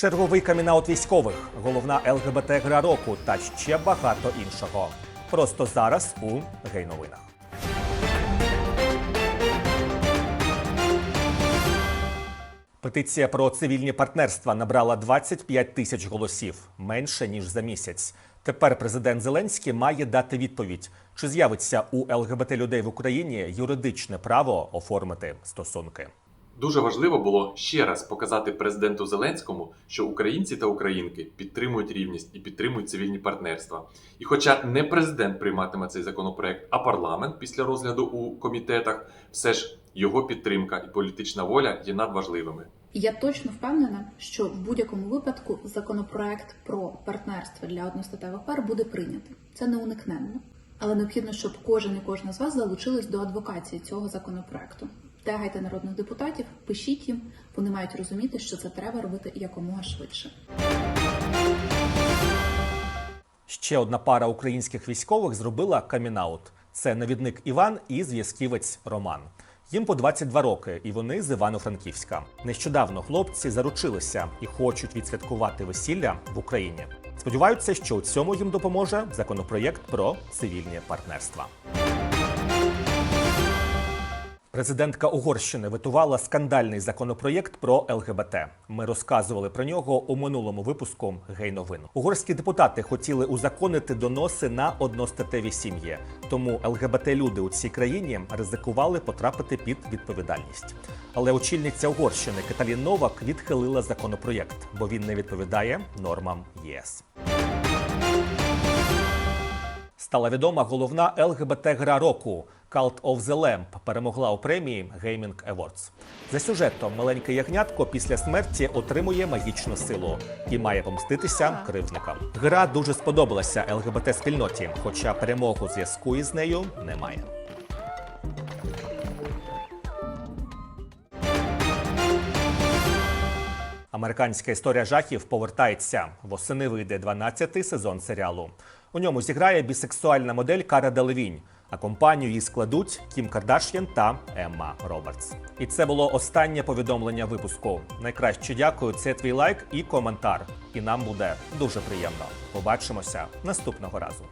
Черговий камінаут військових, головна ЛГБТ гра року та ще багато іншого. Просто зараз у гей-новинах. Петиція про цивільні партнерства набрала 25 тисяч голосів менше ніж за місяць. Тепер президент Зеленський має дати відповідь, чи з'явиться у ЛГБТ людей в Україні юридичне право оформити стосунки. Дуже важливо було ще раз показати президенту Зеленському, що українці та українки підтримують рівність і підтримують цивільні партнерства. І хоча не президент прийматиме цей законопроект, а парламент після розгляду у комітетах, все ж його підтримка і політична воля є надважливими. Я точно впевнена, що в будь-якому випадку законопроект про партнерство для одностатевих пар буде прийнятий. Це неуникненно. Але необхідно, щоб кожен і кожна з вас залучились до адвокації цього законопроекту. Тегайте народних депутатів, пишіть їм, вони мають розуміти, що це треба робити якомога швидше. Ще одна пара українських військових зробила камінаут. Це навідник Іван і зв'язківець Роман. Їм по 22 роки, і вони з Івано-Франківська. Нещодавно хлопці заручилися і хочуть відсвяткувати весілля в Україні. Сподіваються, що у цьому їм допоможе законопроєкт про цивільні партнерства. Президентка Угорщини витувала скандальний законопроєкт про ЛГБТ. Ми розказували про нього у минулому випуску гей-новин. Угорські депутати хотіли узаконити доноси на одностатеві сім'ї. Тому ЛГБТ-люди у цій країні ризикували потрапити під відповідальність. Але очільниця Угорщини Каталін Новак відхилила законопроєкт, бо він не відповідає нормам ЄС. Стала відома головна ЛГБТ-гра року Cult of the Lamp перемогла у премії Gaming Awards. За сюжетом маленьке ягнятко після смерті отримує магічну силу і має помститися кривдникам. Гра дуже сподобалася ЛГБТ-спільноті, хоча перемогу зв'язку із нею немає. Американська історія жахів повертається. Восени вийде 12-й сезон серіалу. У ньому зіграє бісексуальна модель Кара Делевінь, а компанію її складуть Кім Кардаш'ян та Емма Робертс. І це було останнє повідомлення випуску. Найкраще дякую. Це твій лайк і коментар. І нам буде дуже приємно. Побачимося наступного разу.